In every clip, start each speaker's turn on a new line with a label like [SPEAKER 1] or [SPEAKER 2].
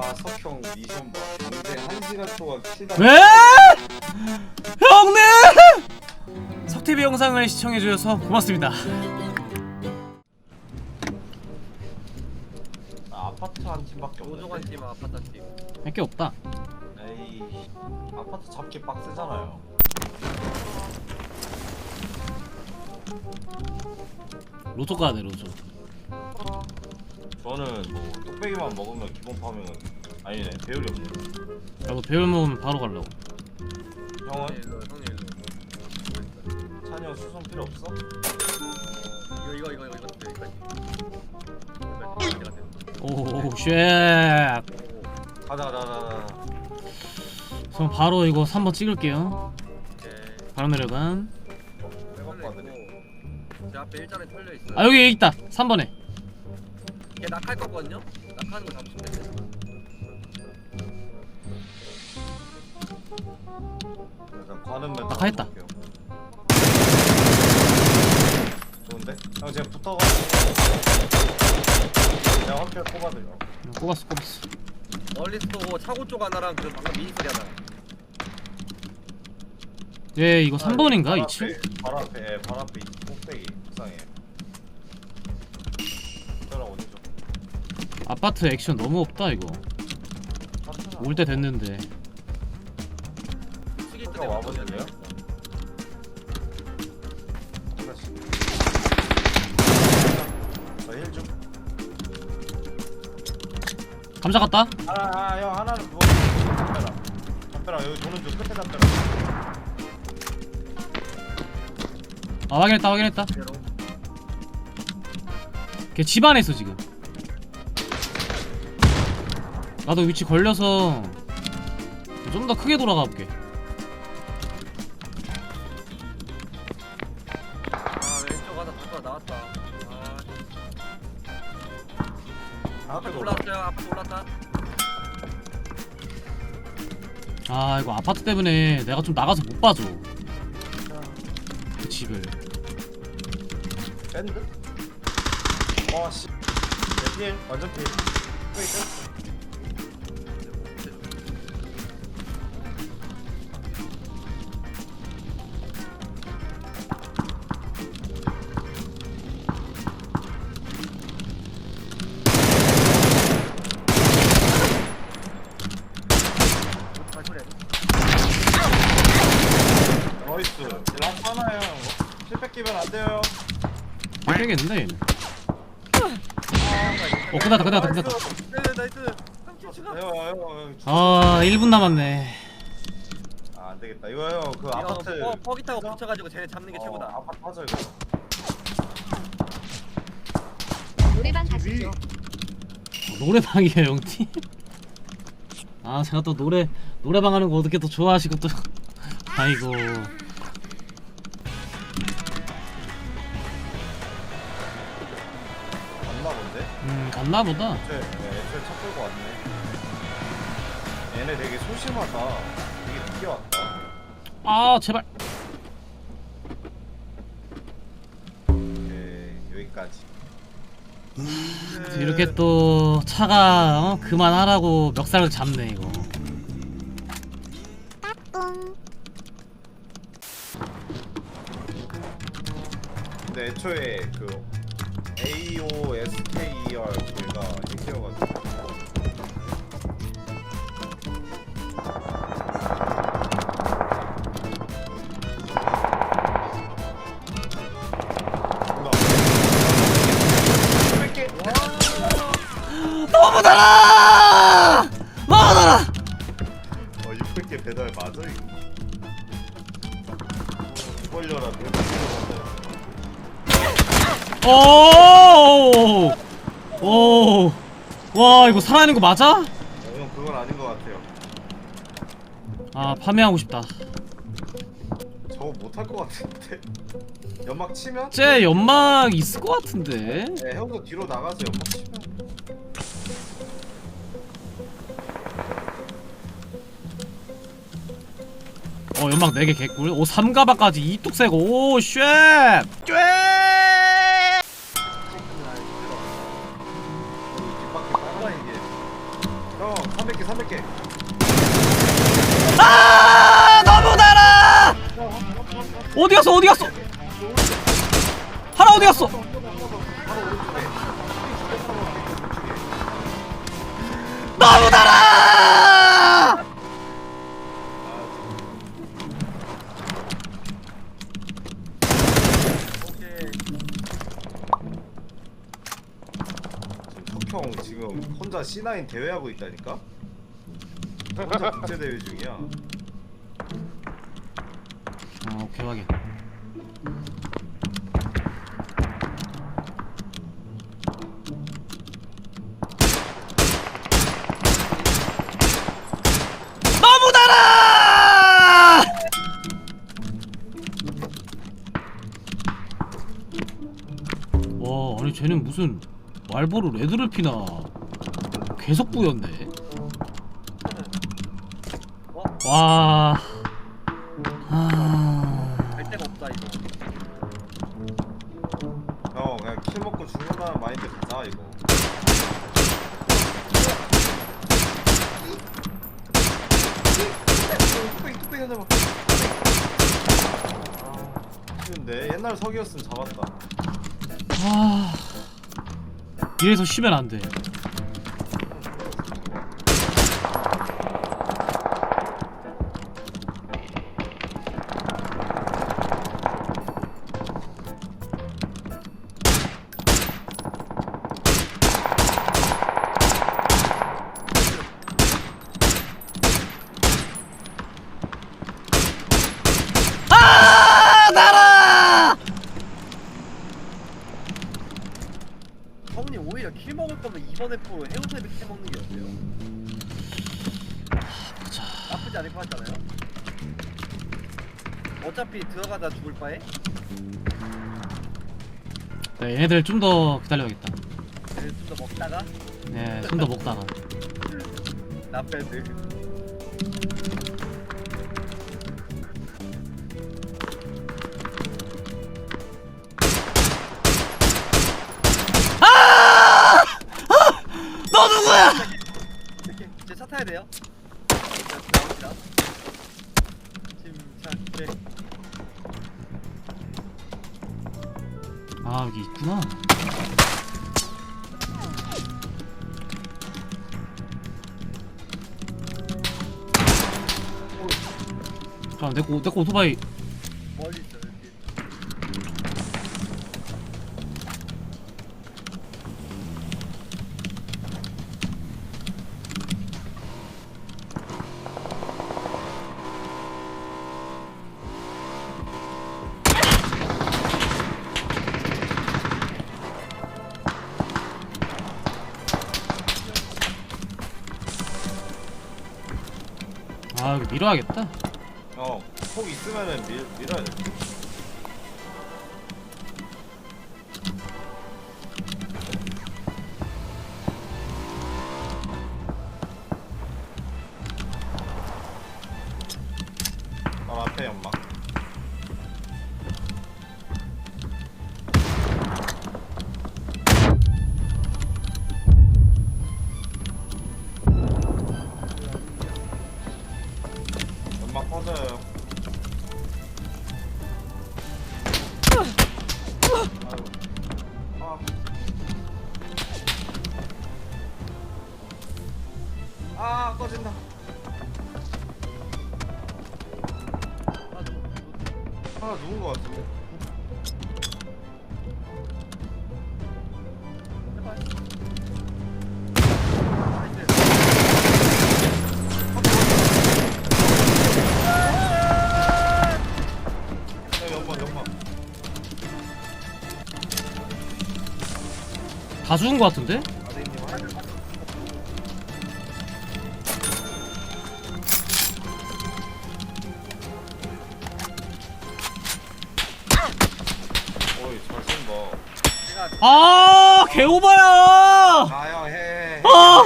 [SPEAKER 1] 와 석형 미션 봐. 근데 한 시간 동안 키다.
[SPEAKER 2] 왜? 형님! 석TV 영상을 시청해주셔서 고맙습니다.
[SPEAKER 1] 아, 아파트 한 팀밖에 없는데.
[SPEAKER 3] 팀 아파트 팀.
[SPEAKER 2] 할 게 없다.
[SPEAKER 1] 에이 아파트 잡기 빡세잖아요.
[SPEAKER 2] 가야 돼 로조.
[SPEAKER 1] 저는 뭐 뚝배기만 먹으면 기본 파밍은 아니네 배율이 없네.
[SPEAKER 2] 나도 배울 먹으면 바로 가려고.
[SPEAKER 1] 형은
[SPEAKER 3] 일로 형님 일로.
[SPEAKER 1] 찬이 형 수송 필요 없어?
[SPEAKER 3] 이거 이거 이거 이거 이거 여기까지. 여기까지 내가 돼.
[SPEAKER 2] 오 쉣.
[SPEAKER 1] 가자 가자 가자. 가자.
[SPEAKER 2] 그럼 바로 이거 3번 찍을게요.
[SPEAKER 3] 오케이.
[SPEAKER 2] 바로 내려간.
[SPEAKER 1] 백업.
[SPEAKER 3] 제 앞에 일자리 털려 있어요.
[SPEAKER 2] 아 여기 있다. 3번에.
[SPEAKER 3] 걔 낙할 거거든요. 낙하는 거 잡으면 돼.
[SPEAKER 1] 일단 관음 몇.
[SPEAKER 2] 아까 했다.
[SPEAKER 1] 좋은데? 형 지금 붙어가. 내가 확실히 뽑아드려.
[SPEAKER 2] 꼽았어.
[SPEAKER 3] 멀리서 쏘고 차고 쪽 하나랑 그 방금 미니 소리 하나.
[SPEAKER 2] 얘 이거 3번인가
[SPEAKER 1] 발
[SPEAKER 2] 2층?
[SPEAKER 1] 앞에, 발 앞에, 예, 발 앞에 이 꼭대기 옥상에.
[SPEAKER 2] 아파트 액션 너무 없다 이거. 올 때 됐는데.
[SPEAKER 3] 때문에
[SPEAKER 1] 와보실래요? 좀.
[SPEAKER 2] 감자 갔다.
[SPEAKER 1] 하나, 아, 형 하나는 누워. 담벼라. 담벼라 여기 도는 중 끝에 담벼라.
[SPEAKER 2] 아 확인했다 확인했다. 걔 집 안에 있어 지금. 나도 위치 걸려서 좀 더 크게 돌아가 볼게.
[SPEAKER 3] 아 왼쪽 하나 바꿔 나왔다. 아
[SPEAKER 1] 앞에
[SPEAKER 3] 앞에
[SPEAKER 1] 올라.
[SPEAKER 3] 올랐어요. 앞에 올랐다.
[SPEAKER 2] 아 이거 아파트 때문에 내가 좀 나가서 못 봐줘. 그 집을.
[SPEAKER 1] 밴드? 와 씨. 내 필, 완전 필.
[SPEAKER 2] 깨겠는데 얘는. 어 끝났다 끝났다 끝났다.
[SPEAKER 3] 네 나이스. 삼킬 추가.
[SPEAKER 1] 형, 형, 형.
[SPEAKER 2] 아 1분 남았네.
[SPEAKER 1] 아, 안 되겠다. 이거 형, 그 아파트.
[SPEAKER 3] 어, 퍼기 타고 붙여가지고 쟤네 잡는 게
[SPEAKER 1] 어,
[SPEAKER 3] 최고다.
[SPEAKER 1] 아파트 하자 이거.
[SPEAKER 4] 노래방 가시죠.
[SPEAKER 2] 어, 노래방이에요 영티. 아 제가 또 노래 노래방 하는 거 어떻게 또 좋아하시고 또 아이고 음 갔나 보다.
[SPEAKER 1] 애초에, 네, 애초에 차 끌고 왔네. 얘네 되게 소심하다. 되게 늦게 왔다.
[SPEAKER 2] 아 제발.
[SPEAKER 1] 오케이, 여기까지.
[SPEAKER 2] 이렇게 또 차가 어? 그만하라고 멱살을 잡네 이거.
[SPEAKER 1] 근데 애초에 그 AOSKER 걔가 핵이어가지고.
[SPEAKER 2] 너무 달아! 너무 달아!
[SPEAKER 1] 어 600개 배달 맞아 이거? 걸려라
[SPEAKER 2] 오! 오! 와 이거 살아있는 거 맞아?
[SPEAKER 1] 어, 형 그건 아닌 것 같아요
[SPEAKER 2] 아 파밍하고 싶다.
[SPEAKER 1] 저거 못할 것 같은데 연막 치면?
[SPEAKER 2] 쟤 연막 있을 것 같은데.
[SPEAKER 1] 네 형도 뒤로 나가서 연막 치면
[SPEAKER 2] 어 연막 4개 개꿀. 오 삼가바까지 이뚝 세고. 오 쉣! 쉣! 어디 갔어? 어디 갔어? 하나 어디 갔어? 너무 달아!
[SPEAKER 1] 척형 지금 혼자 C9 대회하고 있다니까? 혼자 국제 대회 중이야
[SPEAKER 2] 어 오케이 확인. 너무 달아 와 아니 쟤는 무슨 말보로 레드를 피나. 계속 뿌였네.
[SPEAKER 3] 어?
[SPEAKER 2] 와
[SPEAKER 1] 석이었으면 잡았다
[SPEAKER 2] 아... 이래서 쉬면 안 돼.
[SPEAKER 3] 어차피 들어가다 죽을 바에
[SPEAKER 2] 네, 얘네들 좀 더 기다려야겠다.
[SPEAKER 3] 좀더 먹다가
[SPEAKER 2] 네, 좀 더 먹다가.
[SPEAKER 3] 나빼드
[SPEAKER 2] 너 누구야?
[SPEAKER 3] 이제 차 타야 돼요
[SPEAKER 2] 아 여기 있구나. 자, 내거 내거 오토바이.
[SPEAKER 3] 멀리
[SPEAKER 2] 아 여기 밀어야겠다.
[SPEAKER 1] 어폭 있으면은 밀, 밀어야 돼 하나 누운 거 같은데
[SPEAKER 2] 다 죽은 거 같은데?
[SPEAKER 1] 잘 쏜다
[SPEAKER 2] 아 개오바야.
[SPEAKER 1] 아형 해.
[SPEAKER 2] 아!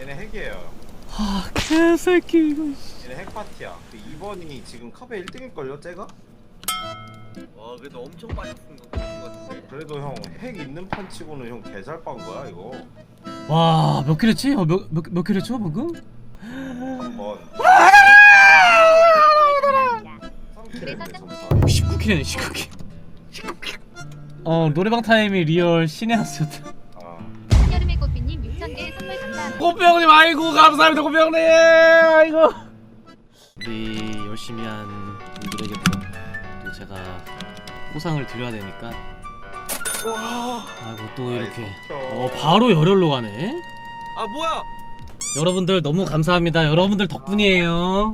[SPEAKER 1] 얘네 핵이에요.
[SPEAKER 2] 아 개새끼 이거.
[SPEAKER 1] 얘네 핵 파티야. 그 2번이 지금 카페 1등일걸요, 쟤가?
[SPEAKER 3] 와 그래도 엄청 쓴 거, 같은데.
[SPEAKER 1] 그래도 형 핵 있는 판 치고는 형 개잘 빤 거야 이거.
[SPEAKER 2] 와몇 킬 했지? 어, 몇몇 킬 했죠 방금?
[SPEAKER 1] 한번.
[SPEAKER 4] 그래서
[SPEAKER 2] 19킬 했네 19킬 19킬 어 노래방 타임이 리얼 신의 한 수였다
[SPEAKER 1] 아.
[SPEAKER 4] 한여름의 꽃비님 6,000개 선물 감사합니다.
[SPEAKER 2] 꽃배 형님 아이고 감사합니다 꽃배 형님 아이고 우리 열심히 한 포상을 드려야 되니까. 아이고 또 이렇게. 어 바로 열혈로 가네.
[SPEAKER 3] 아 뭐야?
[SPEAKER 2] 여러분들 너무 감사합니다. 여러분들 덕분이에요